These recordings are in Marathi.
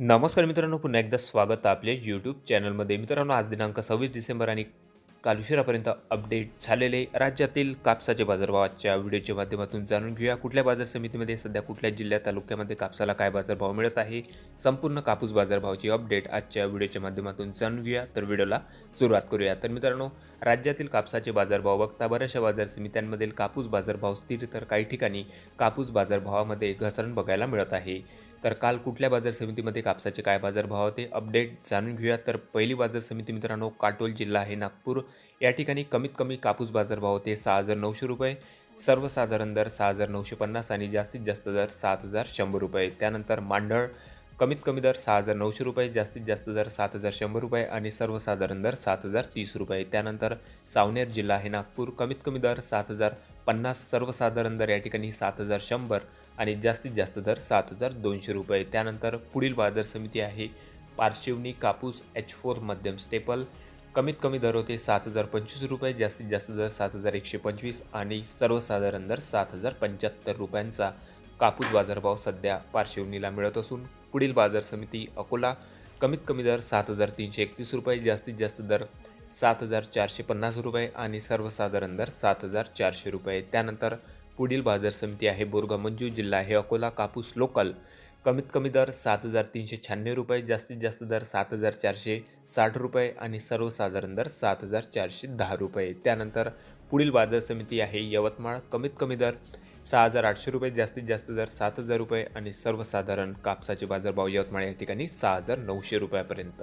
नमस्कार मित्रांनो पुन्हा एकदा स्वागत आपले यूट्यूब चॅनलमध्ये मित्रांनो आज दिनांक सव्वीस डिसेंबर आणि काल उशिरापर्यंत अपडेट झालेले राज्यातील कापसाचे बाजारभाव. आजच्या व्हिडिओच्या माध्यमातून जाणून घेऊया कुठल्या बाजार समितीमध्ये सध्या कुठल्या जिल्ह्यात तालुक्यामध्ये कापसाला काय बाजारभाव मिळत आहे संपूर्ण कापूस बाजारभावाची अपडेट आजच्या व्हिडिओच्या माध्यमातून जाणून घेऊया. तर व्हिडिओला सुरुवात करूया. तर मित्रांनो राज्यातील कापसाचे बाजारभाव बघता बऱ्याचशा बाजार समित्यांमधील कापूस बाजारभाव स्थिर तर काही ठिकाणी कापूस बाजारभावामध्ये घसरण बघायला मिळत आहे. तर काल कुठल्या बाजार समितीमध्ये कापसाचे काय बाजारभाव होते? अपडेट जाणून घेऊया. तर पहिली बाजार समिती मित्रांनो काटोल जिल्हा आहे नागपूर. या ठिकाणी कमीत कमी कापूस बाजारभाव होते सहा हजार नऊशे रुपये. सर्वसाधारण दर सहा हजार नऊशे पन्नास आणि जास्तीत जास्त दर सात हजार शंभर रुपये. त्यानंतर मांडळ कमीत कमी दर सहा हजार नऊशे रुपये जास्तीत जास्त दर सात हजार शंभर रुपये आणि सर्वसाधारण दर सात हजार तीस रुपये. त्यानंतर सावनेर जिल्हा आहे नागपूर. कमीत कमी दर सात हजार पन्नास सर्वसाधारण दर या ठिकाणी सात हजार शंभर. आणि जास्तीत जास्त दर सात हजार दोनशे रुपये. त्यानंतर पुढील बाजार समिती आहे पार्शिवनी कापूस एच फोर मध्यम स्टेपल कमीत कमी दर होते सात हजार पंचवीस रुपये जास्तीत जास्त दर सात हजार एकशे पंचवीस आणि सर्वसाधारण दर सात हजार पंच्याहत्तर रुपयांचा. कापूस बाजारभाव सध्या पार्शिवनीला मिळत असून पुढील बाजार समिती अकोला कमीत कमी दर सात हजार तीनशे एकतीस रुपये जास्तीत जास्त दर सात हजार चारशे पन्नास रुपये आणि सर्वसाधारण दर सात हजार चारशे रुपये. त्यानंतर पुढील बाजार समिती आहे बोरगा मंजू जिल्हा आहे अकोला कापूस लोकल. कमीत कमी दर सात हजार तीनशे शहाण्णव रुपये जास्तीत जास्त दर सात हजार चारशे साठ रुपये आणि सर्वसाधारण दर सात हजार चारशे दहा रुपये. त्यानंतर पुढील बाजार समिती आहे यवतमाळ. कमीत कमी दर सहा हजार आठशे रुपये जास्तीत जास्त दर सात हजार रुपये आणि सर्वसाधारण कापसाचे बाजारभाव यवतमाळ या ठिकाणी सहा हजार नऊशे रुपयापर्यंत.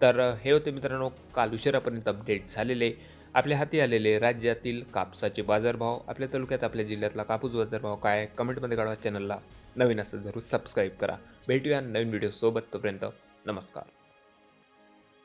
तर हे होते मित्रांनो काल उशिरापर्यंत अपडेट झालेले. आपल्या हाती आलेले राज्यातील कापसाचे बाजारभाव आपल्या तालुक्यात आपल्या जिल्ह्यातला कापूस बाजारभाव काय कमेंटमध्ये काढवा चॅनलला नवीन असेल जरूर सबस्क्राईब करा. भेटूया नवीन व्हिडिओसोबत तोपर्यंत नमस्कार.